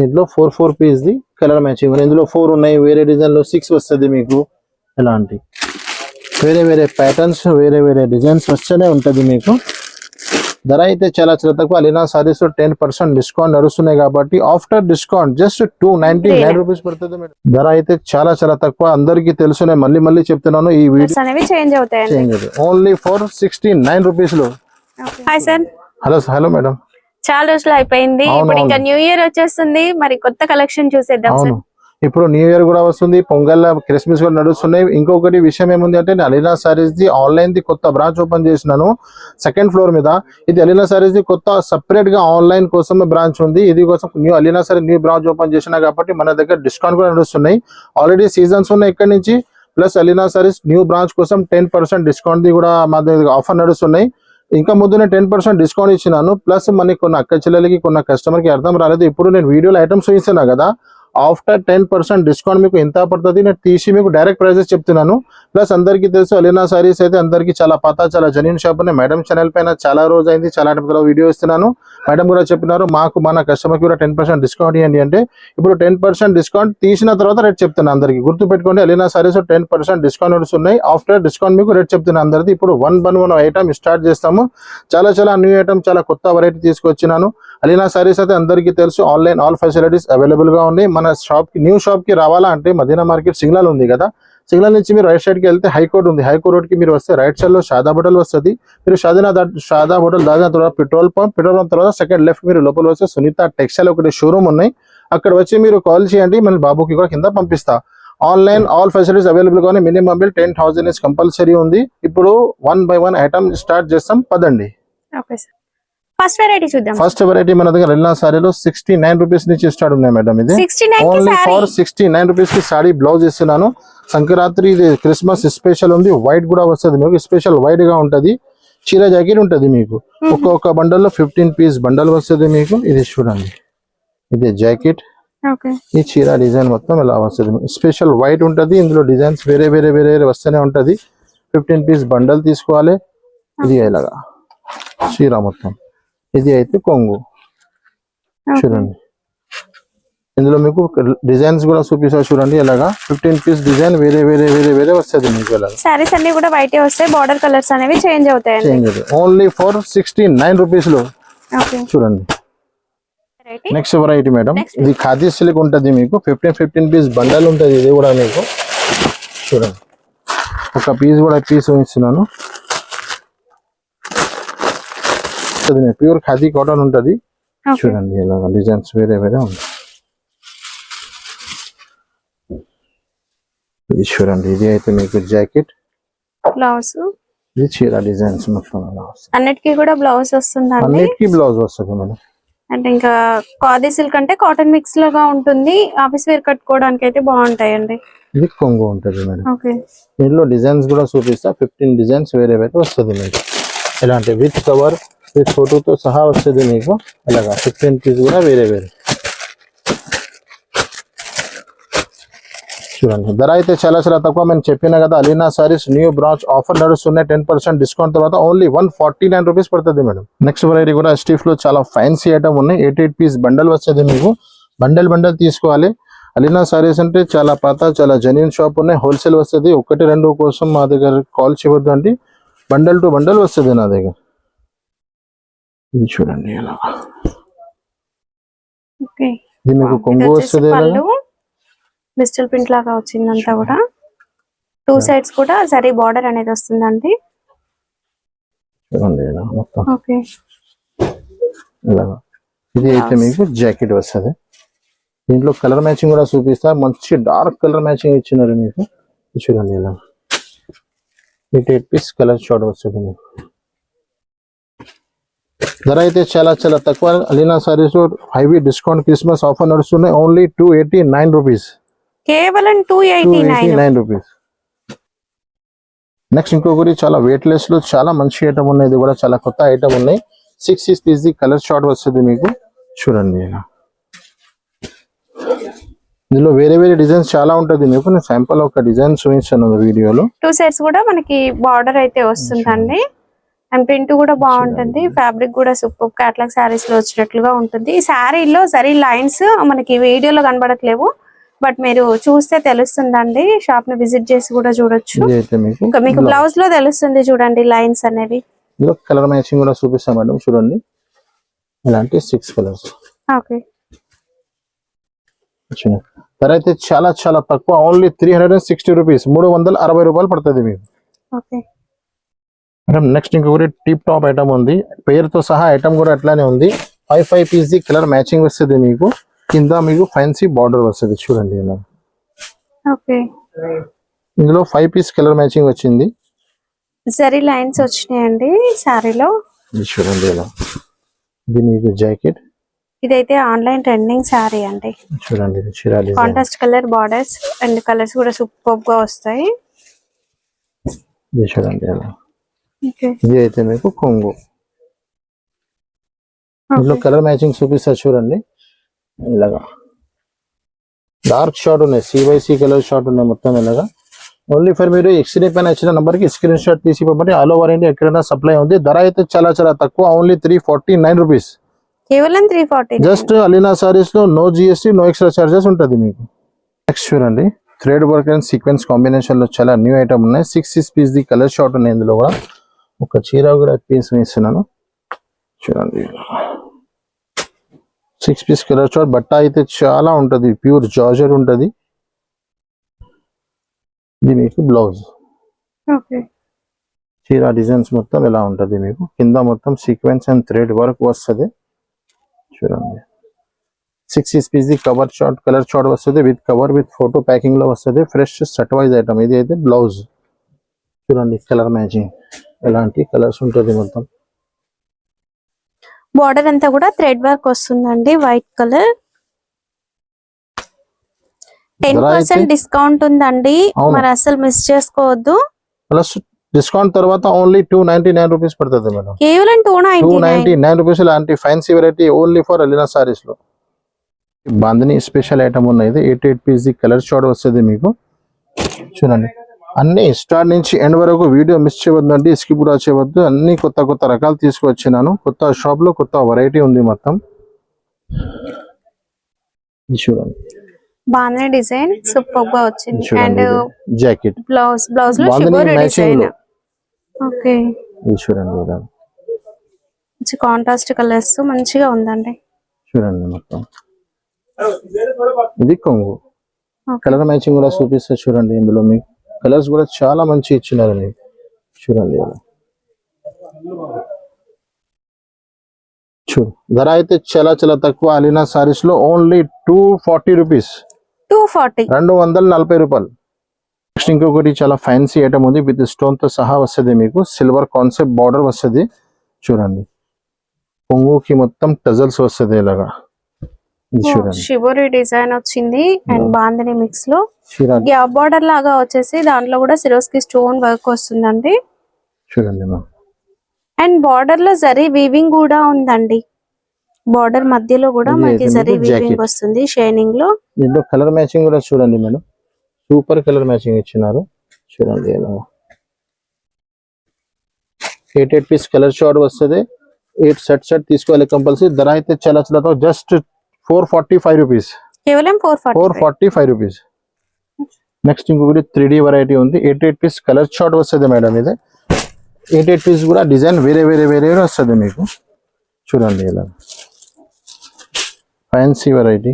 దీంట్లో four four piece the colour matching ఇందులో four ఉన్నాయి వేరే డిజైన్లో సిక్స్ వస్తుంది మీకు. ఇలాంటి వేరే వేరే ప్యాటర్న్స్ వేరే వేరే డిజైన్స్ వస్తూనే ఉంటుంది మీకు. ధర అయితే చాలా చాలా తక్కువ. అలీనా సారీస్లో టెన్ పర్సెంట్ డిస్కౌంట్ నడుస్తున్నాయి కాబట్టి after discount just two ninety nine rupees పడుతుంది మేడం. ధర అయితే చాలా చాలా తక్కువ. అందరికీ తెలుసునే మళ్ళీ మళ్ళీ చెప్తున్నాను ఈ video change only for sixty nine రూపీస్లో. హలో హలో మేడం చాలా రోజులు అయిపోయింది. ఇప్పుడు ఇంకా. న్యూ ఇయర్ వచ్చేస్తుంది. మరి కొత్త కలెక్షన్ చూసేద్దాం సార్. ఇప్పుడు న్యూ ఇయర్ కూడా వస్తుంది. పొంగల్ క్రిస్మస్ కూడా నడుస్తున్నాయి. ఇంకొకటి విషయం ఏముంది అంటే నేను Alina sarees the online the కొత్త బ్రాంచ్ ఓపెన్ చేసినాను. సెకండ్ ఫ్లోర్ మీద. ఇది అలీనా సారీస్ ది కొత్త సపరేట్గా ఆన్లైన్ కోసం బ్రాంచ్ ఉంది. ఇది కోసం new Alina saree new branch open చేసిన కాబట్టి మన దగ్గర డిస్కౌంట్ కూడా నడుస్తున్నాయి. ఆల్రెడీ సీజన్స్ ఉన్నాయి ఇక్కడ నుంచి. Plus Alina sarees new branch కోసం టెన్ పర్సెంట్ డిస్కౌంట్ ది కూడా మా దగ్గర ఆఫర్ నడుస్తున్నాయి. ఇంకా ముందునే టెన్ పర్సెంట్ డిస్కౌంట్ ఇచ్చినాను. ప్లస్ మనకి కొన్ని అక్క చెల్లెలకి కొన్ని కస్టమర్కి అర్థం రాలేదు. ఇప్పుడు నేను వీడియోలో ఐటమ్స్ చూపిస్తున్నా కదా. ఆఫ్టర్ టెన్ పర్సెంట్ డిస్కౌంట్ మీకు ఎంత పడుతుంది? నేను తీసి మీకు డైరెక్ట్ ప్రైజెస్ చెప్తున్నాను. ప్లస్ అందరికీ తెలుసు అలీనా సారీస్ అయితే అందరికీ చాలా పాత చాలా జెన్యున్ షాప్ ఉన్నాయి. మేడం ఛానల్ పైన చాలా రోజు అయింది చాలా టైంలో వీడియో ఇస్తున్నాను. మేడం కూడా చెప్పినారు మాకు మన కస్టమర్కి కూడా టెన్ పర్సెంట్ డిస్కౌంట్ ఇవ్వండి అంటే ఇప్పుడు టెన్ పర్సెంట్ డిస్కౌంట్ తీసిన తర్వాత రేట్ చెప్తున్నాను అందరికీ. గుర్తు పెట్టుకోండి Alina sarees ten percent discount ఉన్నాయి. ఆఫ్టర్ డిస్కౌంట్ మీకు రేట్ చెప్తున్నాను అందరిది. ఇప్పుడు one one one item start చేస్తాము. చాలా చాలా న్యూ ఐటమ్ చాలా కొత్త వెరైటీ తీసుకొచ్చినాను. అలీనా సారీస్ అయితే అందరికీ తెలుసు ఆన్లైన్ ఆల్ ఫెసిలిటీస్ అవైలబుల్గా ఉన్నాయి. మన షాప్కి న్యూ షాప్కి రావాలా అంటే మదీనా మార్కెట్ సిగ్నల్ ఉంది కదా. సిగ్నల్ నుంచి మీరు రైట్ సైడ్కి వెళ్తే హైకోర్టు ఉంది. హైకోర్ట్ రోడ్కి మీరు వస్తే రైట్ సైడ్లో షాదా హోటల్ వస్తుంది. మీరు షాదినా షాదా హోటల్ దాటిన తర్వాత పెట్రోల్ పంప్ పెట్రోల్ పంప్ తర్వాత సెకండ్ లెఫ్ట్ మీరు లోపల వస్తే సునీత టెక్స్టైల్ ఒకటి షోరూమ్ ఉన్నాయి. అక్కడ వచ్చి మీరు కాల్ చేయండి మన బాబుకి కూడా కింద పంపిస్తా. ఆన్లైన్ ఆల్ ఫెసిలిటీస్ అవైలబుల్ కానీ minimum bill ten thousand is compulsory ఉంది. ఇప్పుడు one by one item start చేస్తాం. పదండి. ఓకే సార్ ఫస్ట్ వెరైటీ చూద్దాం. ఫస్ట్ వెరైటీ మన దగ్గర రెల్లా సారీలో సిక్స్టీ నైన్ రూపీస్ నుంచి స్టార్ట్ ఉన్నాయి మేడం ఇది. ఓన్లీ ఫర్ సిక్స్టీ నైన్ రూపీస్కి సారీ బ్లౌజ్ ఇస్తున్నాను సంక్రాంతి ఇది క్రిస్మస్ స్పెషల్ ఉంది. వైట్ కూడా వస్తుంది మీకు. స్పెషల్ వైట్గా ఉంటది. చీర జాకెట్ ఉంటది మీకు. ఒక్కొక్క బండల్లో ఫిఫ్టీన్ పీస్ బండల్ వస్తుంది మీకు. ఇది చూడండి. ఇది జాకెట్. ఈ చీర డిజైన్ మొత్తం ఇలా వస్తుంది. స్పెషల్ వైట్ ఉంటది. ఇందులో డిజైన్స్ వేరే వేరే వేరే వేరే వస్తూనే ఉంటది. ఫిఫ్టీన్ పీస్ బండల్ తీసుకోవాలి. ఇది ఇలాగా. చీర మొత్తం. ఇది అయితే కొంగు. చూడండి. ఇందులో మీకు డిజైన్స్ కూడా చూపిస్తా చూడండి ఇలాగా ఫిఫ్టీన్ పీస్ డిజైన్ వేరే వేరే వేరే వేరే వస్తుంది మీకు ఇలాగా సారీస్ అన్ని కూడా వైట్ వస్తాయి బార్డర్ కలర్స్ అనేవి చేంజ్ అవుతాయండి. Change only for sixty nine రూపీస్లో. చూడండి. Next variety madam. ఇది ఖాదీ సిల్క్ ఉంటుంది మీకు. ఫిఫ్టీన్ ఫిఫ్టీన్ పీస్ బండల్ ఉంటుంది ఇది కూడా మీకు. చూడండి. ఒక పీస్ కూడా పీస్ ఇస్తున్నాను ప్యూర్ ఖాదీ కాటన్ ఉంటుంది. చూడండి ఇలాగ డిజైన్స్ వేరే వేరే ఉంది ఇది చూడండి ఇది అయితే మీకు జాకెట్. బ్లౌజ్. ఇది చీర డిజైన్స్ మొత్తం వస్తుంది. అన్నిటికీ కూడా బ్లౌజ్ వస్తుందండి. అన్నిటికీ బ్లౌజ్ వస్తుంది మేడం. అంటే ఇంకా ఖాదీ సిల్క్ అంటే కాటన్ మిక్స్ లాగా ఉంటుంది. ఆఫీస్ వేర్ కట్టుకోవడానికి అయితే బాగుంటాయండి. ఇది కొంగు ఉంటుంది మేడం. ఓకే. దీనిలో డిజైన్స్ కూడా చూపిస్తా. ఫిఫ్టీన్ డిజైన్స్ వేరే వేరే వస్తుంది మీకు ఇలాంటి విత్ కవర్ ఈ ఫోటోతో సహా వస్తుంది మీకు అలాగా ఫిఫ్టీన్ పీస్ కూడా వేరే వేరే చూడండి ధర అయితే చాలా చాలా తక్కువ. మేము చెప్పిన కదా Alina sarees new branch offer నడుస్తున్నాయి. టెన్ పర్సెంట్ డిస్కౌంట్ తర్వాత only one forty nine rupees పడుతుంది మేడం. నెక్స్ట్ వెరైటీ కూడా స్టీఫ్లో చాలా ఫ్యాన్సీ ఐటమ్ ఉన్నాయి. ఎయిట్ ఎయిట్ పీస్ బండల్ వస్తుంది మీకు. బండల్ బండల్ తీసుకోవాలి. అలీనా సారీస్ అంటే చాలా పాత చాలా జెన్యున్ షాప్ ఉన్నాయి. హోల్సేల్ వస్తుంది. ఒకటి రెండు కోసం మా దగ్గర కాల్ చేయవద్దు అంటే బండల్ టు బండల్ వస్తుంది నా దగ్గర. ఇది చూడండి ఇలా. ఇది మీకు కొంగు వస్తుంది డిజిటల్ ప్రింట్ లాగా వచ్చిందంతా కూడా. టూ సైడ్స్ కూడా సరే బార్డర్ అనేది వస్తుందండి. చూడండి ఇలా మొత్తం. ఓకే. ఇలాగా ఇది అయితే మీకు జాకెట్ వస్తుంది. దీంట్లో కలర్ మ్యాచింగ్ కూడా చూపిస్తా. మంచి డార్క్ కలర్ మ్యాచింగ్ ఇచ్చినారు మీకు. చూడండి ఇలా. Eight eight piece colour short వస్తుంది మీకు. ధర అయితే చాలా చాలా తక్కువ. Alina sarees heavy discount Christmas offer నడుస్తున్నాయి. Only two eighty nine rupees కేవలం two eighty nine rupees next ఇంకొకటి చాలా వెయిట్ లెస్లో చాలా మంచి ఐటమ్ ఉన్నాయి. ఇది కూడా చాలా కొత్త ఐటమ్ ఉన్నాయి. Six six piece the colour short వస్తుంది మీకు. చూడండి ఇందులో వేరే వేరే డిజైన్స్ చాలా ఉంటుంది మీకు. నేను శాంపుల్ ఒక డిజైన్ చూపించాను వీడియోలో. టూ సైడ్స్ కూడా మనకి బార్డర్ అయితే వస్తుందండి. అండ్ ప్రింట్ కూడా బాగుంటుంది. ఫ్యాబ్రిక్ కూడా సూపర్ క్యాట్లాగ్ శారీస్లో వచ్చినట్లుగా ఉంటుంది. ఈ శారీలో సరీ లైన్స్ మనకి వీడియోలో కనబడట్లేవు. బట్ మీరు చూస్తే తెలుస్తుందండి. షాప్ని విజిట్ చేసి కూడా చూడొచ్చు. మీకు ఇంకా మీకు బ్లౌజ్లో తెలుస్తుంది చూడండి లైన్స్ అనేవి. కలర్ మ్యాచింగ్ కూడా చూపిస్తాం మేడం. చూడండి. ఇలాంటి సిక్స్ కలర్స్ ఓకే ధర అయితే చాలా చాలా తక్కువ. Only three hundred and sixty rupees మూడు వందల అరవై రూపాయలు పడుతుంది మీకు. ఓకే మేడం నెక్స్ట్ ఇంకొకటి టిప్ టాప్ ఐటమ్ ఉంది. పేరుతో సహా ఐటమ్ కూడా అట్లానే ఉంది. Five five piece the colour matching వస్తుంది మీకు. కింద మీకు ఫ్యాన్సీ బార్డర్ వస్తుంది. చూడండి ఇందులో ఫైవ్ పీస్ కలర్ మ్యాచింగ్ వచ్చింది. సరీ లైన్స్ వచ్చినాయండి ఇది చూడండి ఇలా. ఇది మీకు జాకెట్ ఇదైతే ఆన్లైన్ ట్రెండింగ్ శారీ అండి. చూడండి contrast colour borders and colours కూడా సూపర్గా వస్తాయి. చూడండి ఇది అయితే మీకు కొంగు. ఇందులో కలర్ మ్యాచింగ్ చూపిస్తా చూడండి. ఇలాగా. డార్క్ షార్ట్ ఉన్నాయి. C by C colour short ఉన్నాయి మొత్తం ఇలాగా. ఓన్లీ ఫర్ మీరు ఎక్స్రే పైన వచ్చిన నంబర్కి స్క్రీన్ షాట్ తీసి పంపండి ఆల్ ఓవర్ ఇండియా ఎక్కడైనా సప్లై ఉంది. ధర అయితే చాలా చాలా తక్కువ. Only three forty nine rupees. కేవలం three forty just Alina సారీస్లో no GST no extra charges ఉంటుంది మీకు. నెక్స్ట్ చూడండి. థ్రెడ్ వర్క్ అండ్ సీక్వెన్స్ కాంబినేషన్లో చాలా న్యూ ఐటమ్ ఉన్నాయి. Six six piece the colour short ఉన్నాయి ఇందులో కూడా. ఒక చీర కూడా పీస్ వేస్తున్నాను. చూడండి. సిక్స్ పీస్ కలర్ షార్ట్ బట్ట అయితే చాలా ఉంటది ప్యూర్ జార్జర్ ఉంటది. ఇది మీకు బ్లౌజ్. చీర డిజైన్స్ మొత్తం ఇలా ఉంటది మీకు? కింద మొత్తం సీక్వెన్స్ అండ్ థ్రెడ్ వర్క్ వస్తుంది. చూడండి. Six is piece cover short colour short వస్తుంది విత్ కవర్ విత్ ఫోటో ప్యాకింగ్లో వస్తుంది. ఫ్రెష్ సెట్ వైజ్ ఐటమ్ ఇది అయితే బ్లౌజ్. చూడండి కలర్ మ్యాచింగ్ ఎలాంటి కలర్స్ ఉంటుంది మొత్తం? బార్డర్ అంతా కూడా థ్రెడ్ వర్క్ వస్తుందండి white colour ten percent discount ఉందండి. మరి అసలు మిస్ చేసుకోవద్దు. ప్లస్ డిస్కౌంట్ తర్వాత only two ninety nine rupees పడుతుంది మేడం. కేవలం టూ నైన్టీ నైన్ రూపీస్ ఇలాంటి fancy variety only for Alina సారీస్లో. Bandhani special item ఉన్నది eight eight piece colour short వస్తుంది మీకు. చూడండి. అన్ని స్టార్ట్ నుంచి ఎండ్ వరకు వీడియో మిస్ చేయవద్దండి స్కిప్ కూడా చేయవద్దు. అన్ని కొత్త కొత్త రకాలు తీసుకొచ్చినాను కొత్త షాప్లో కొత్త వెరైటీ ఉంది మొత్తం. చూడండి. బాగానే డిజైన్ సూపర్గా వచ్చింది అండ్ చూడండి జాకెట్ బ్లౌజ్ బ్లౌజ్లో బాందిని షుగర్ మ్యాచింగ్ డిజైన్లో ఓకే. చూడండి కాంట్రాస్ట్ కలర్స్ మంచిగా ఉందండి. చూడండి మొత్తం. ఇది కొంగు. Okay. కలర్ మ్యాచింగ్ కూడా చూపిస్తే చూడండి ఇందులో మీకు. కలర్స్ కూడా చాలా మంచి ఇచ్చినారు మీకు చూడండి. చూడు ధర అయితే చాలా చాలా తక్కువ. Alina సారీస్లో only two forty rupees two forty రెండు వందల నలభై రూపాయలు. నెక్స్ట్ ఇంకొకటి చాలా ఫ్యాన్సీ ఐటమ్ ఉంది. విత్ స్టోన్తో సహా వస్తుంది మీకు. సిల్వర్ కాన్సెప్ట్ బార్డర్ వస్తుంది. చూడండి. పొంగుకి మొత్తం టజల్స్ వస్తుంది ఇలాగా. షిబోరి డిజైన్ వచ్చింది అండ్ బాందిని మిక్స్లో. గ్యాప్ బార్డర్ లాగా వచ్చేసి దాంట్లో కూడా సిరోస్కి స్టోన్ వర్క్ వస్తుందండి. చూడండి అండ్ బార్డర్లో జరీ వీవింగ్ కూడా ఉందండి. బార్డర్ మధ్యలో కూడా మనకి జరీ వీవింగ్. వస్తుంది షైనింగ్లో. దీంట్లో కలర్ మ్యాచింగ్ కూడా చూడండి మేడం. సూపర్ కలర్ మ్యాచింగ్ ఇచ్చినారు. చూడండి eight eight piece colour chart వస్తుంది. ఎయిట్ సెట్ సెట్ తీసుకోవాలి కంపల్సరీ ధర అయితే చాలా చాలా just four forty five rupees. కేవలం four four forty five rupees. Next ఇంకొకటి త్రీ డి వెరైటీ ఉంది. Eight eight piece colour chart వస్తుంది మేడం ఇది. ఎయిట్ ఎయిట్ పీస్ కూడా డిజైన్ వేరే వేరే వేరే వస్తుంది మీకు. చూడండి ఇలా. ఫ్యాన్సీ వెరైటీ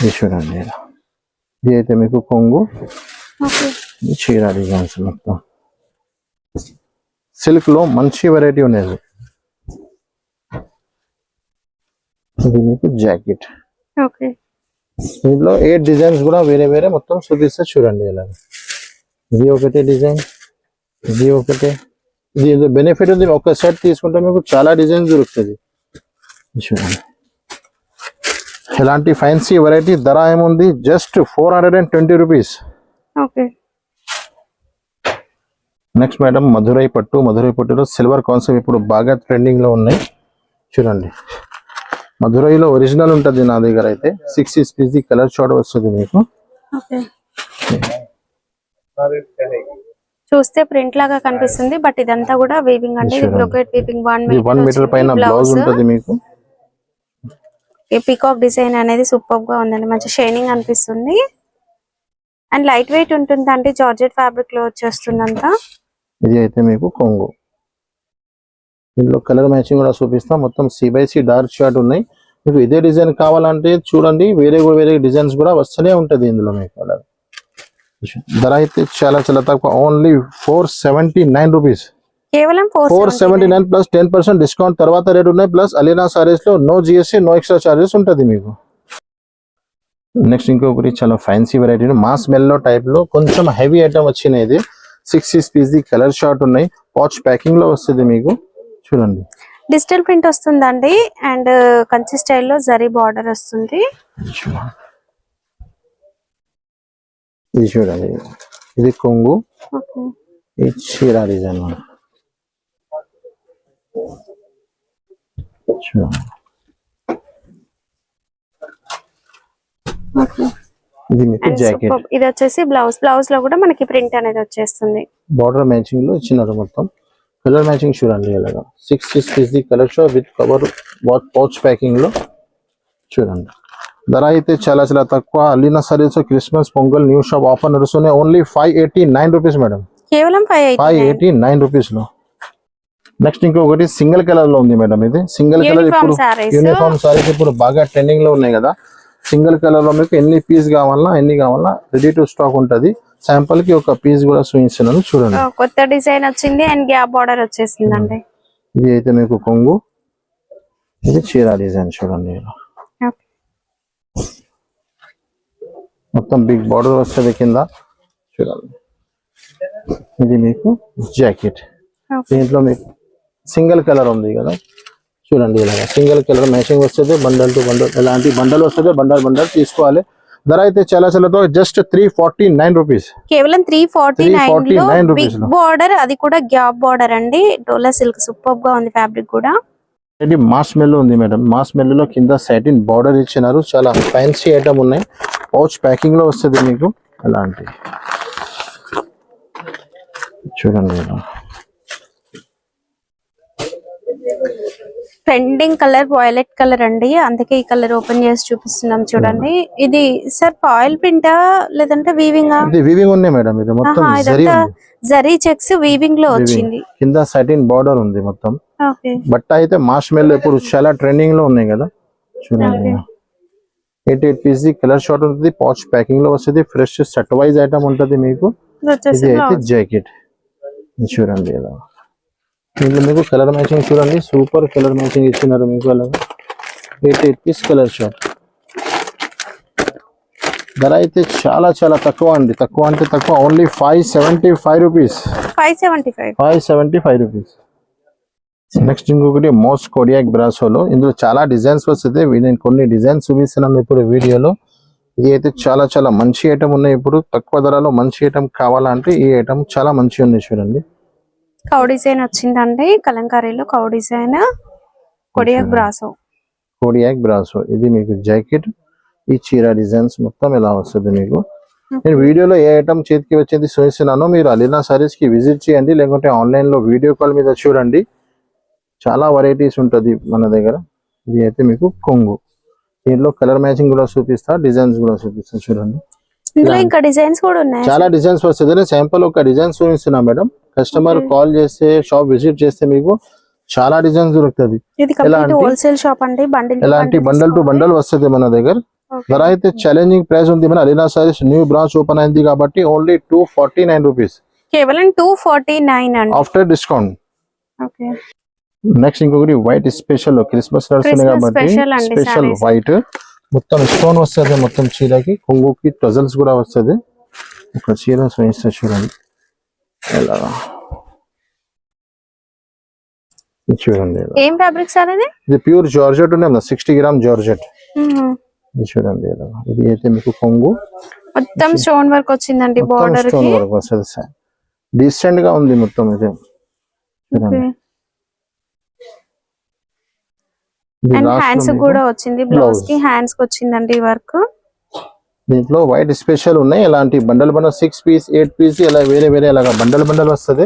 ఇది చూడండి ఇలా. ఇది అయితే మీకు కొంగు. చీర డిజైన్స్ మొత్తం. సిల్క్లో మంచి వెరైటీ ఉన్నది ఇది మీకు జాకెట్. ఓకే. దీంట్లో ఎయిట్ డిజైన్స్ కూడా వేరే వేరే మొత్తం చూపిస్తే చూడండి ఇలా. ఇది ఒకటే డిజైన్ ఇది ఒకటే. ఇది ఏదో బెనిఫిట్ ఉంది ఒక సెట్ తీసుకుంటే మీకు చాలా డిజైన్స్ దొరుకుతుంది చూడండి. ఇలాంటి ఫ్యాన్సీ వెరైటీ ధర ఏముంది? Just four hundred and twenty rupees okay. Next madam Madurai పట్టు. మధురై పట్టులో సిల్వర్ కాన్సెప్ట్ ఇప్పుడు బాగా ట్రెండింగ్లో ఉన్నాయి. చూడండి. మధురైలో ఒరిజినల్ ఉంటుంది నా దగ్గర అయితే. Six six piece colour chart వస్తుంది మీకు. ఓకే. చూస్తే ప్రింట్ లాగా కనిపిస్తుంది బట్ ఇదంతా కూడా వీవింగ్ అండి. బ్రొకెట్ వీవింగ్ వన్ మీటర్ పైన బ్లౌజ్ ఉంటుంది మీకు. ఈ పీకాక్ డిజైన్ అనేది సూపర్గా ఉందండి. మంచి షైనింగ్ అనిపిస్తుంది. అండ్ లైట్ వెయిట్ ఉంటుంది అంటే జార్జెట్ ఫ్యాబ్రిక్లో వచ్చేస్తుంది అంతా ఇది అయితే మీకు కొంగు. దీంట్లో కలర్ మ్యాచింగ్ కూడా చూపిస్తాం. మొత్తం C by C dark chart ఉన్నాయి. మీకు ఇదే డిజైన్ కావాలంటే చూడండి వేరే వేరే డిజైన్స్ కూడా వస్తూనే ఉంటది ఇందులో మీకు కలర్. ధర అయితే చాలా చాలా తక్కువ. Only four seventy nine rupees కేవలం four four seventy nine plus ten percent discount తర్వాత రేట్ ఉన్నాయి. Plus Alina సారీస్లో no GST no extra charges ఉంటుంది మీకు. నెక్స్ట్ ఇంకొకటి చాలా ఫ్యాన్సీ వెరైటీ మాస్ మెల్లో టైప్లో కొంచెం హెవీ ఐటమ్ వచ్చినాయి ఇది. Six six piece the colour chart ఉన్నాయి. వాచ్ ప్యాకింగ్లో వస్తుంది మీకు. చూడండి. డిజిటల్ ప్రింట్ వస్తుందండి అండ్ కంచి స్టైల్లో జరీ బార్డర్ వస్తుంది. ఇది చూడండి. ఇది కొంగు. ఓకే. ఇది చీర డిజైన్ ఇది మీకు జాకెట్. ఇది వచ్చేసి బ్లౌజ్. బ్లౌజ్లో కూడా మనకి ప్రింట్ అనేది వచ్చేస్తుంది. బార్డర్ మ్యాచింగ్లో ఇచ్చినారు మొత్తం. కలర్ మ్యాచింగ్ చూడండి ఇలాగా. Six six piece the colour show with cover what pouch ప్యాకింగ్లో చూడండి ధర అయితే చాలా చాలా తక్కువ. Alina sarees Christmas Pongal new shop offer నడుస్తున్నాయి only five eighty nine rupees madam కేవలం ఫైవ్ ఎయిటీ నైన్ రూపీస్లో. నెక్స్ట్ ఇంకొకటి సింగిల్ కలర్లో ఉంది మేడం ఇది. సింగిల్ కలర్ ఇప్పుడు యూనిఫామ్ సారీస్ ఇప్పుడు బాగా ట్రెండింగ్లో ఉన్నాయి కదా. సింగిల్ కలర్లో మీకు ఎన్ని పీస్ కావాలన్నా ఎన్ని కావాలన్నా రెడీ టు స్టాక్ ఉంటది. శాంపుల్కి ఒక పీస్ కూడా చూపిస్తున్నాను చూడండి. కొత్త డిజైన్ వచ్చింది అండ్ గ్యాప్ బార్డర్ వచ్చేసిందండి. ఇది అయితే మీకు కొంగు. ఇది చీర డిజైన్ చూడండి. మొత్తం బిగ్ బార్డర్ వస్తుంది కింద. చూడండి. ఇది మీకు జాకెట్. దీంట్లో మీకు సింగిల్ కలర్ ఉంది కదా. చూడండి ఇలాగ. సింగిల్ కలర్ మ్యాచింగ్ వస్తుంది బండల్ టు బండల్ ఎలాంటి బండల్ వస్తుంది బండల్ బండల్ తీసుకోవాలి. ధర అయితే చాలా just three forty nine rupees కేవలం త్రీ ఫార్టీ నైన్లో 349 rupees బిగ్. బార్డర్ అది కూడా గ్యాప్ బార్డర్ అండి. డోలా సిల్క్ సూపర్గా ఉంది ఫ్యాబ్రిక్ కూడా. ఇది మాస్ మెల్ ఉంది మేడం. మాస్ మెల్లో కింద సాటిన్ బార్డర్ ఇచ్చినారు. చాలా ఫ్యాన్సీ ఐటమ్ ఉన్నాయి. పౌచ్ ప్యాకింగ్లో వస్తుంది మీకు. అలాంటి. చూడండి ట్రెండింగ్ కలర్ వాయిలెట్ కలర్ అండి. అందుకే ఈ కలర్ ఓపెన్ చేసి చూపిస్తున్నాం చూడండి. ఇది సార్ ఆయిల్ ప్రింటా లేదంటే వీవింగ్ వివింగ్ ఉన్నాయి మేడం. ఇది మొత్తం జరీ ఇదంతా ఉంది. జరీ చెక్స్ వీవింగ్లో వచ్చింది. కింద సాటిన్ బార్డర్ ఉంది మొత్తం. బట్ట అయితే మాస్ మెల్ ఇప్పుడు చాలా ట్రెండింగ్లో ఉన్నాయి కదా. చూడండి. Eight eight piece colour chart ఉంటుంది పౌచ్ ప్యాకింగ్లో వస్తుంది ఫ్రెష్ సెట్ వైజ్ ఐటమ్ ఉంటుంది మీకు. ఇది అయితే. జాకెట్ చూడండి ఇలా దీంట్లో మీకు కలర్ మ్యాచింగ్ చూడండి. సూపర్ కలర్ మ్యాచింగ్ ఇచ్చినారు మీకు అలా eight eight piece colour chart. ధర అయితే చాలా చాలా తక్కువ అండి. తక్కువ అంటే తక్కువ. Only five seventy five rupees five seventy five five seventy five rupees next ఇంకొకటి మోస్ట్ కొడియాక్ బ్రాసోలో ఇందులో చాలా డిజైన్స్ వస్తుంది. నేను కొన్ని డిజైన్స్ చూపిస్తున్నాను ఇప్పుడు వీడియోలో. ఇది అయితే చాలా చాలా మంచి ఐటమ్ ఉన్నాయి. ఇప్పుడు తక్కువ ధరలో మంచి ఐటమ్ కావాలంటే ఈ ఐటమ్ చాలా మంచి ఉంది చూడండి. కౌ డిజైన్ వచ్చిందండి. కలంకారీలో కౌ డిజైన్ కొడియాక్ బ్రాసో. కోడియాక్ బ్రాసో. ఇది మీకు జాకెట్ ఈ చీర డిజైన్స్ మొత్తం ఇలా వస్తుంది మీకు? నేను వీడియోలో ఏ ఐటమ్ చేతికి వచ్చింది చూపిస్తున్నానో మీరు అలీనా సారీస్కి విజిట్ చేయండి లేకుంటే ఆన్లైన్లో వీడియో కాల్ మీద చూడండి. చాలా వెరైటీస్ ఉంటుంది మన దగ్గర. ఇది అయితే మీకు కొంగు. దీంట్లో కలర్ మ్యాచింగ్ కూడా చూపిస్తా డిజైన్స్ కూడా చూపిస్తా చూడండి. ఇందులో ఇంకా డిజైన్స్ కూడా ఉన్నాయి. చాలా డిజైన్స్ వస్తుంది. శాంపుల్ ఒక డిజైన్ చూపిస్తున్నా మేడం. కస్టమర్ కాల్ చేస్తే షాప్ విజిట్ చేస్తే మీకు చాలా డిజైన్స్ దొరుకుతుంది. హోల్సేల్ షాప్ అండి. బండిల్ ఎలాంటి బండల్ టు బండల్ వస్తుంది మన దగ్గర. ధర అయితే ఛాలెంజింగ్ ప్రైస్ ఉంది మన Alina sarees new branch open అయింది కాబట్టి only two forty nine rupees కేవలం two forty nine after discount next ఇంకొకటి వైట్ స్పెషల్ క్రిస్మస్ నడుస్తుంది కాబట్టి స్పెషల్. వైట్ మొత్తం స్టోన్ వస్తుంది మొత్తం చీరకి. కొంగుకి టజల్స్ కూడా వస్తుంది. ఒక చీర చూపిస్తే చూడండి. ఇది చూడండి. ఏం ఫ్యాబ్రిక్ సార్ ఇది? ఇది ప్యూర్ జార్జెట్ ఉన్నాయి సిక్స్టీ గ్రామ్ జార్జెట్ చూడండి. ఇది అయితే మీకు కొంగు. మొత్తం స్టోన్ వర్క్ వచ్చిందండి బార్డర్ స్టోన్ వర్క్ వస్తుంది సార్. డీసెంట్గా ఉంది మొత్తం ఇది చూడండి ఇది అండ్ హ్యాండ్స్ కూడా వచ్చింది. బ్లౌజ్. కి హ్యాండ్స్కి వచ్చిందండి వర్క్ దీంట్లో వైట్ స్పెషల్ ఉన్నాయి. ఇలాంటి bundle bundle six piece eight piece ఇలా వేరే వేరే అలాగా బండల్ బండల్ వస్తుంది.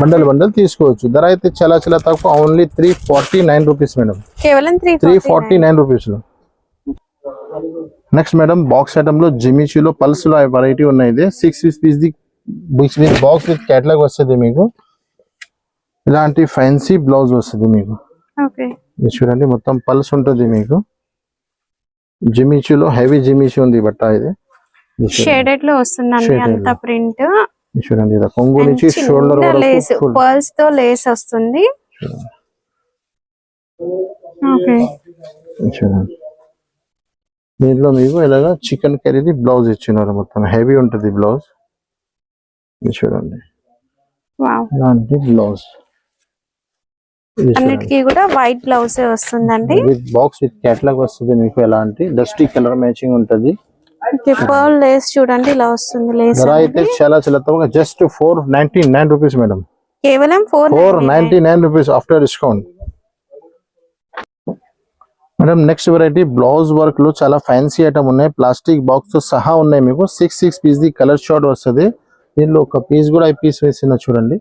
బండల్ బండల్ తీసుకోవచ్చు. ధర అయితే చాలా చాలా తక్కువ. Only three forty nine rupees madam కేవలం త్రీ త్రీ ఫార్టీ నైన్ రూపీస్లో. నెక్స్ట్ మేడం బాక్స్ ఐటమ్లో జిమిచీలో పల్స్లో వెరైటీ ఉన్నాయి. ఇది six piece piece the with box with catalogue వస్తుంది మీకు. ఇలాంటి ఫ్యాన్సీ బ్లౌజ్ వస్తుంది మీకు. ఓకే ఇది చూడండి మొత్తం పల్స్ ఉంటుంది మీకు. జిమిచీలో హెవీ జిమిచీ ఉంది బట్ట ఇది. షేడెడ్లో వస్తుందండి అంత ప్రింట్. చూడండి ఇది కొంగు నుంచి షోల్డర్ లేస్. పర్ల్స్తో లేస్ వస్తుంది. చూడండి. దీంట్లో మీకు ఇలాగా చికెన్ కర్రీది బ్లౌజ్ ఇచ్చినారు మొత్తం. హెవీ ఉంటుంది బ్లౌజ్. చూడండి. ఇలాంటి బ్లౌజ్. అన్నిటికీ కూడా వైట్ బ్లౌజ్ వస్తుందండి. విత్ బాక్స్ విత్ కేటలాగ్ వస్తుంది మీకు ఎలాంటి. డస్టీ కలర్ మ్యాచింగ్ ఉంటుంది. పర్ల్ లేస్ చూడండి ఇలా వస్తుంది లేస్ ధర అయితే చాలా చాలా తక్కువ just four ninety nine rupees madam కేవలం four four ninety nine rupees after discount madam next variety blouse వర్క్లో చాలా ఫ్యాన్సీ ఐటమ్ ఉన్నాయి. ప్లాస్టిక్ బాక్స్తో సహా ఉన్నాయి మీకు. Six six piece the colour chart వస్తుంది. దీనిలో ఒక పీస్ కూడా ఈ పీస్ వేసిన చూడండి.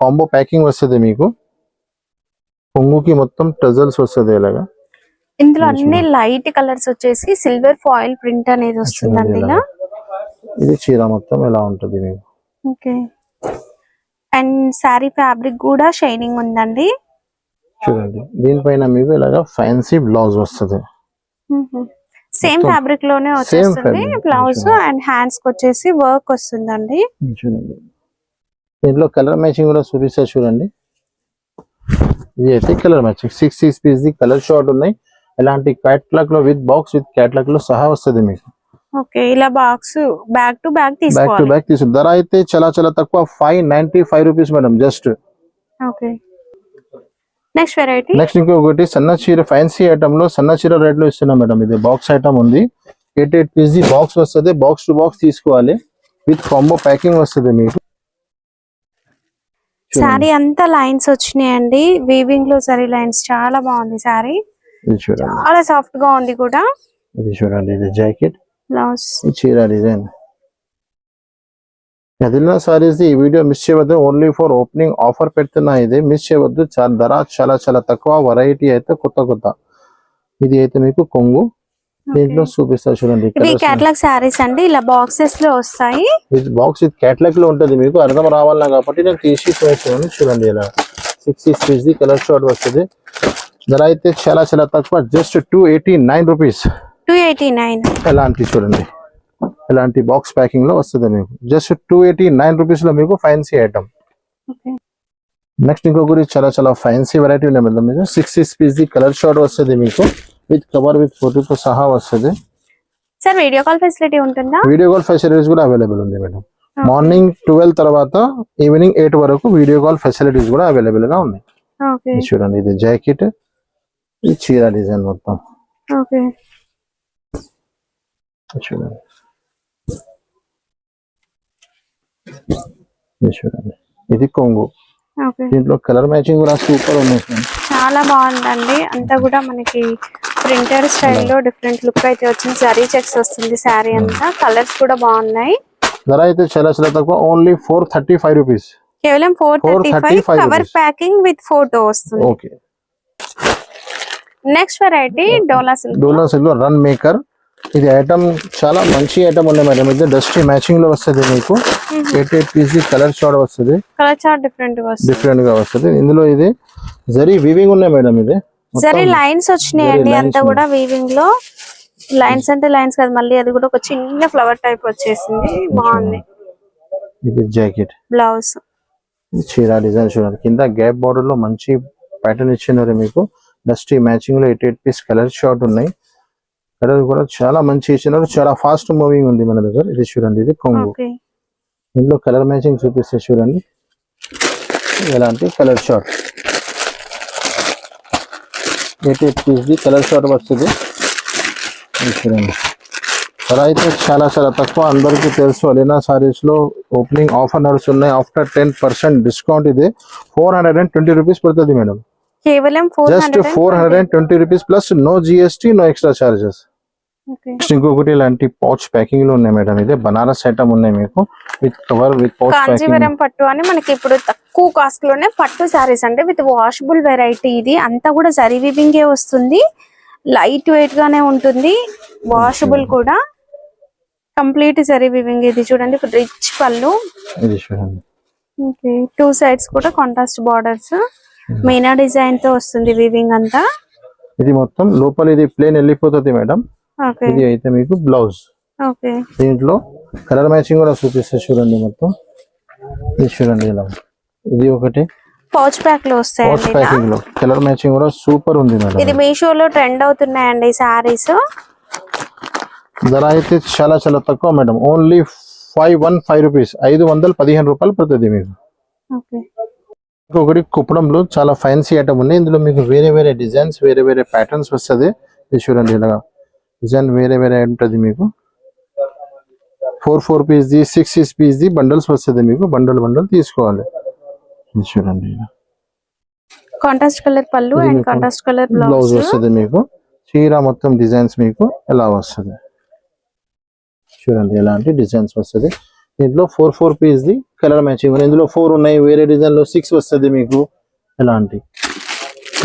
కాంబో ప్యాకింగ్ వస్తుంది మీకు. పొంగుకి మొత్తం టజల్స్ వస్తుంది ఇలాగా. ఇందులో అన్ని లైట్ కలర్స్ వచ్చేసి సిల్వర్ ఫాయిల్ ప్రింట్ అనేది వస్తుందండి ఇలా. ఇది. చీర మొత్తం ఎలా ఉంటుంది మీకు. ఓకే అండ్ శారీ ఫ్యాబ్రిక్ కూడా షైనింగ్ ఉందండి. చూడండి. దీనిపైన మీకు ఇలాగా ఫ్యాన్సీ బ్లౌజ్ వస్తుంది. సేమ్ ఫ్యాబ్రిక్లోనే వచ్చేస్తుంది. బ్లౌజ్. అండ్ హ్యాండ్స్కి వచ్చేసి వర్క్ వస్తుందండి. చూడండి. దీంట్లో కలర్ మ్యాచింగ్ కూడా చూపిస్తా చూడండి. ఇది అయితే colour matching six six piece the colour chart ఉన్నాయి. ఇలాంటి క్యాట్లాగ్లో విత్ బాక్స్ విత్ క్యాట్లాగ్లో సహా వస్తుంది మీకు. ఓకే ఇలా box back to back back to back తీసు ధర అయితే చాలా చాలా తక్కువ. Five ninety five rupees madam just okay next variety next ఇంకొకటి సన్న చీర ఫ్యాన్సీ ఐటమ్లో సన్న చీర రేట్లో ఇస్తున్నాం మేడం ఇది బాక్స్ ఐటమ్ ఉంది. Eight eight piece the box వస్తుంది. బాక్స్ టు బాక్స్ తీసుకోవాలి. విత్ కాంబో ప్యాకింగ్ వస్తుంది మీకు. శారీ అంతా లైన్స్ వచ్చినాయండి. వీవింగ్లో సరీ లైన్స్ చాలా బాగుంది చూడండి. చాలా సాఫ్ట్గా ఉంది కూడా. ఇది చూడండి ఇది జాకెట్ బ్లౌజ్ చీర డిజైన్ కదిలిన సారీస్ ఈ వీడియో మిస్ చేయవద్దు. ఓన్లీ ఫర్ ఓపెనింగ్ ఆఫర్ పెడుతున్నా ఇది. మిస్ చేయవద్దు. చాలా ధర చాలా చాలా తక్కువ. వెరైటీ అయితే కొత్త కొత్త. ఇది అయితే మీకు కొంగు. దీంట్లో చూపిస్తా చూడండి ఇవి కేటలాగ్ శారీస్ అండి. ఇలా బాక్సెస్లో వస్తాయి. బాక్స్ విత్ క్యాట్లాగ్లో ఉంటుంది మీకు అర్థం రావాలన్నా కాబట్టి నేను తీసి చూడండి చూడండి ఇలా. Six six the colour chart వస్తుంది. ధర అయితే చాలా చాలా తక్కువ just two eighty nine rupees two eighty nine ఎలాంటి చూడండి ఇలాంటి బాక్స్ ప్యాకింగ్లో వస్తుంది మీకు. జస్ట్ టూ ఎయిటీ నైన్ రూపీస్లో మీకు ఫ్యాన్సీ ఐటమ్ నెక్స్ట్ ఇంకొకటి చాలా చాలా ఫ్యాన్సీ వెరైటీ ఉన్నాయి మేడం మీకు six six piece the colour chart వస్తుంది మీకు. విత్ కవర్ విత్ ఫోటోతో సహా వస్తుంది. సార్ వీడియో కాల్ ఫెసిలిటీ ఉంటుందా? వీడియో కాల్ ఫెసిలిటీస్ కూడా అవైలబుల్ ఉంది మేడం. మార్నింగ్ ట్వెల్వ్ తర్వాత ఈవినింగ్ ఎయిట్ వరకు వీడియో కాల్ ఫెసిలిటీస్ కూడా అవైలబుల్గా ఉన్నాయి. ఇది చూడండి ఇది జాకెట్ ఇది చీర డిజైన్ మొత్తం. చూడండి. ఇది చూడండి ఇది కొంగు. దీంట్లో కలర్ మ్యాచింగ్ కూడా సూపర్ ఉన్నాయి. చాలా బాగుందండి. అంతా కూడా మనకి ప్రింటర్ స్టైల్లో డిఫరెంట్ లుక్ అయితే వచ్చింది. జరీ చెక్స్ వస్తుంది శారీ అంతా. కలర్స్ కూడా బాగున్నాయి. ధర అయితే చాలా చాలా తక్కువ. Only four thirty five rupees కేవలం four thirty five 435 cover. Packing with photo వస్తుంది. ఓకే నెక్స్ట్ వెరైటీ డోలా సిల్క్ డోలో సిల్క్ రన్ మేకర్ ఇది ఐటమ్ చాలా మంచి ఐటమ్ ఉన్నాయి మేడం ఇది డస్టీ మ్యాచింగ్లో వస్తుంది మీకు. Eight eight piece colour chart వస్తుంది. కలర్ చార్ట్ డిఫరెంట్గా వస్తుంది. డిఫరెంట్గా వస్తుంది. ఇందులో ఇది జరీ వీవింగ్ ఉన్నాయి మేడం ఇది. జరీ లైన్స్ వచ్చినాయండి. అంతా కూడా వీవింగ్లో లైన్స్ అంటే లైన్స్ కాదు. మళ్ళీ అది కూడా ఒక చిన్న ఫ్లవర్ టైప్ వచ్చేసింది. బాగుంది. ఇది జాకెట్ బ్లౌజ్ చీర డిజైన్ చూడండి. కింద గ్యాప్ బార్డర్లో మంచి ప్యాటర్న్ ఇచ్చినారు మీకు. Dusty మ్యాచింగ్లో eight eight piece colour chart ఉన్నాయి. కలర్ కూడా చాలా మంచి ఇచ్చినారు చాలా ఫాస్ట్ మూవింగ్ ఉంది మన దగ్గర. ఇది చూడండి ఇది కొంగు. ఇందులో కలర్ మ్యాచింగ్ చూపిస్తే చూడండి. ఎలాంటి colour short eight eight piece the colour short వస్తుంది. చూడండి. ధర అయితే చాలా చాలా తక్కువ. అందరికీ తెలుసు. అలీనా సారీస్లో ఓపెనింగ్ ఆఫర్ నడుస్తున్నాయి ఆఫ్టర్ టెన్ పర్సెంట్ డిస్కౌంట్ ఇది. Four hundred and twenty rupees పడుతుంది మేడం కేవలం just four hundred and twenty rupees plus no GST no extra charges next ఇంకొకటి ఇలాంటి పౌచ్ ప్యాకింగ్లో ఉన్నాయి మేడం ఇది బనారస్ ఐటమ్ ఉన్నాయి మీకు. With cover with pouch Kanjeevaram పట్టు అని మనకి ఇప్పుడు తక్కువ కాస్ట్లోనే పట్టు సారీస్ అంటే విత్ వాషబుల్ వెరైటీ ఇది. అంతా కూడా జరీ వివింగే వస్తుంది. లైట్ వెయిట్ గానే ఉంటుంది. వాషబుల్ కూడా. కంప్లీట్ జరీ వివింగ్ ఇది చూడండి. రిచ్ పళ్ళు. ఇది చూడండి. ఓకే టూ సైడ్స్ కూడా కాంట్రాస్ట్ బార్డర్స్ మీనా డిజైన్తో వస్తుంది వివింగ్ అంతా. ఇది మొత్తం లోపల ఇది ప్లేన్ వెళ్ళిపోతుంది మేడం ఇది అయితే మీకు బ్లౌజ్. దీంట్లో కలర్ మ్యాచింగ్ కూడా చూపిస్తే చూడండి మొత్తం. ఇది చూడండి ఇలా. ఇది ఒకటి. పౌచ్ ప్యాక్లో పౌచ్. ప్యాకింగ్లో. కలర్ మ్యాచింగ్ కూడా సూపర్ ఉంది ఇది మేడం మీషోలో ట్రెండ్ అవుతున్నాయండి సారీస్ ధర అయితే చాలా చాలా తక్కువ madam. Only five one five rupees ఐదు వందల పదిహేను రూపాయలు పడుతుంది మీకు. ఇంకొకటి కుప్పడంలో చాలా ఫ్యాన్సీ ఐటమ్ ఉన్నాయి ఇందులో మీకు వేరే వేరే డిజైన్స్ వేరే వేరే ప్యాటర్న్స్ వస్తుంది. ఇది చూడండి ఇలాగా. డిజైన్ వేరే వేరే ఉంటుంది మీకు. Four four piece the six six piece the bundles వస్తుంది మీకు. బండల్ బండల్ తీసుకోవాలి. చూడండి. కాంట్రాస్ట్ కలర్ పళ్ళు అండ్ కాంట్రాస్ట్ కలర్ బ్లౌజ్ వస్తుంది మీకు. చీర మొత్తం డిజైన్స్ మీకు ఎలా వస్తుంది. చూడండి ఎలాంటి డిజైన్స్ వస్తుంది. దీంట్లో four four piece the colour matching ఇందులో ఫోర్ ఉన్నాయి. వేరే డిజైన్లో సిక్స్ వస్తుంది మీకు. ఎలాంటి?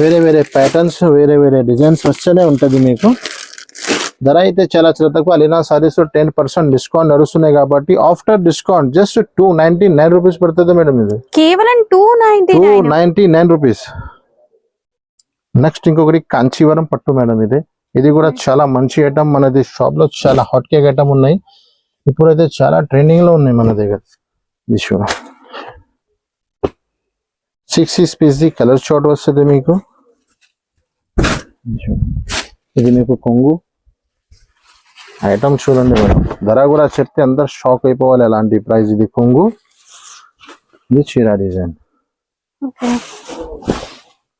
వేరే వేరే ప్యాటర్న్స్ వేరే వేరే డిజైన్స్ వస్తూనే ఉంటుంది మీకు. ధర అయితే చాలా చాలా తక్కువ అలీనా సారీస్లో టెన్ పర్సెంట్ డిస్కౌంట్ నడుస్తున్నాయి కాబట్టి after discount just two ninety nine rupees పడుతుంది మేడం ఇది. కేవలం two ninety two nine ninety nine rupees. Next ఇంకొకటి కాంచీవరం పట్టు మేడం ఇది. ఇది కూడా చాలా మంచి ఐటమ్ మనది షాప్లో చాలా హాట్ కేక్ ఐటమ్ ఉన్నాయి. ఇప్పుడైతే చాలా ట్రెండింగ్లో ఉన్నాయి మన దగ్గర. ఇది చూడ. Six six piece the colour chart వస్తుంది మీకు. ఇది మీకు కొంగు. ఐటమ్ చూడండి మేడం. ధర కూడా చెప్తే అందరు షాక్ అయిపోవాలి అలాంటి ప్రైస్ ఇది కొంగు. ఇది చీర డిజైన్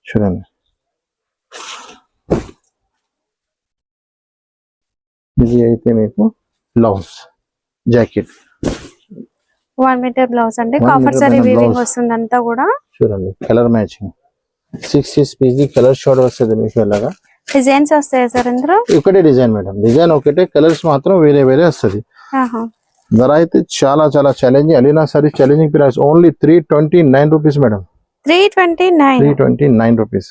చూడండి. ఇది అయితే మీకు blouse jacket one metre blouse అంటే One కాఫర్ సారీ వీవింగ్. వస్తుంది అంతా కూడా. చూడండి colour matching six six piece the colour chart వస్తుంది మీకు ఇలాగా డిజైన్స్ వస్తాయి సార్ ఇందులో? ఒకటే డిజైన్ మేడం. డిజైన్ ఒకటే కలర్స్ మాత్రం వేరే వేరే వస్తుంది. ధర అయితే చాలా చాలా challenging Alina saree challenging price only three twenty nine rupees madam. Three twenty nine three twenty nine rupees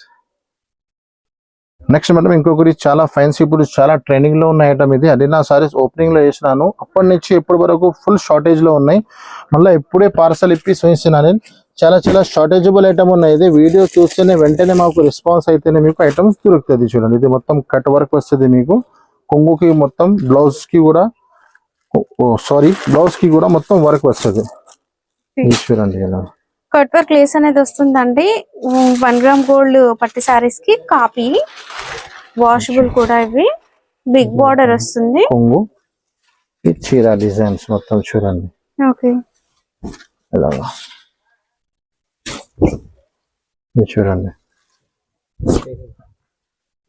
next madam ఇంకొకటి చాలా ఫ్యాన్సీ ఇప్పుడు చాలా ట్రెండింగ్లో ఉన్న ఐటమ్ ఇది. అది నా సారీస్ ఓపెనింగ్లో వేసినాను అప్పటి నుంచి ఇప్పటి వరకు ఫుల్ షార్టేజ్లో ఉన్నాయి. మళ్ళీ ఇప్పుడే పార్సల్ ఇప్పి చూపిస్తున్నాను నేను. చాలా చాలా షార్టేజబుల్ ఐటమ్ ఉన్నాయి. ఇది వీడియో చూస్తేనే వెంటనే మాకు రెస్పాన్స్ అయితేనే మీకు ఐటమ్స్ దొరుకుతుంది చూడండి. ఇది మొత్తం కట్ వర్క్ వస్తుంది మీకు. కొంగుకి మొత్తం బ్లౌజ్కి కూడా సారీ బ్లౌజ్కి కూడా మొత్తం వర్క్ వస్తుంది. చూడండి ఇలా. కట్ వర్క్ లేస్ అనేది వస్తుందండి. వన్ గ్రామ్ గోల్డ్ పట్టి సారీస్కి కాపీ వాషబుల్ కూడా ఇవి. బిగ్ బార్డర్ వస్తుంది. కొంగు. ఈ చీర డిజైన్స్ మొత్తం చూడండి. ఓకే. చూడండి.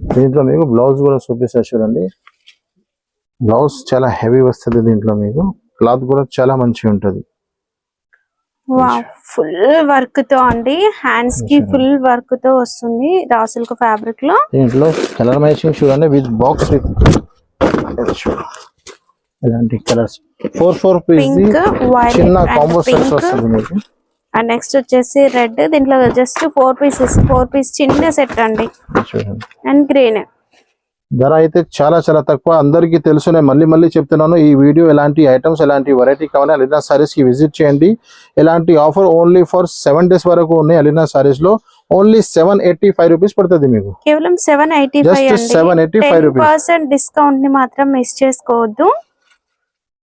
దీంట్లో మీకు బ్లౌజ్ కూడా చూపిస్తా చూడండి. బ్లౌజ్ చాలా హెవీ వస్తుంది దీంట్లో మీకు. క్లాత్ కూడా చాలా మంచిగా ఉంటది. ఫుల్ వర్క్తో అండి. హ్యాండ్స్కి ఫుల్ వర్క్తో వస్తుంది రాసులకు ఫ్యాబ్రిక్లో. దీంట్లో కలర్ మ్యాచింగ్ చూడండి విత్ బాక్స్ విత్ ఇలాంటి colours four four piece pink white చిన్న అండ్ కాంబో సెట్స్ పింక్ వస్తుంది మీకు. అండ్ నెక్స్ట్ వచ్చేసి రెడ్ దీంట్లో just four pieces four piece చిన్న సెట్ అండి. అండ్ గ్రీన్ ధర అయితే చాలా చాలా తక్కువ. అందరికీ తెలుసు నేను మళ్ళీ మళ్ళీ చెప్తున్నాను ఈ వీడియో ఎలాంటి ఐటమ్స్ ఎలాంటి వెరైటీ కావాలి అలీనా సారీస్కి విజిట్ చేయండి. ఎలాంటి offer only for seven days వరకు ఉన్నాయి Alina సారీస్లో. Only seven eighty five rupees పడుతుంది మీకు. కేవలం seven eighty five seven eighty five rupees డిస్కౌంట్ని మాత్రం మిస్ చేసుకోవద్దు.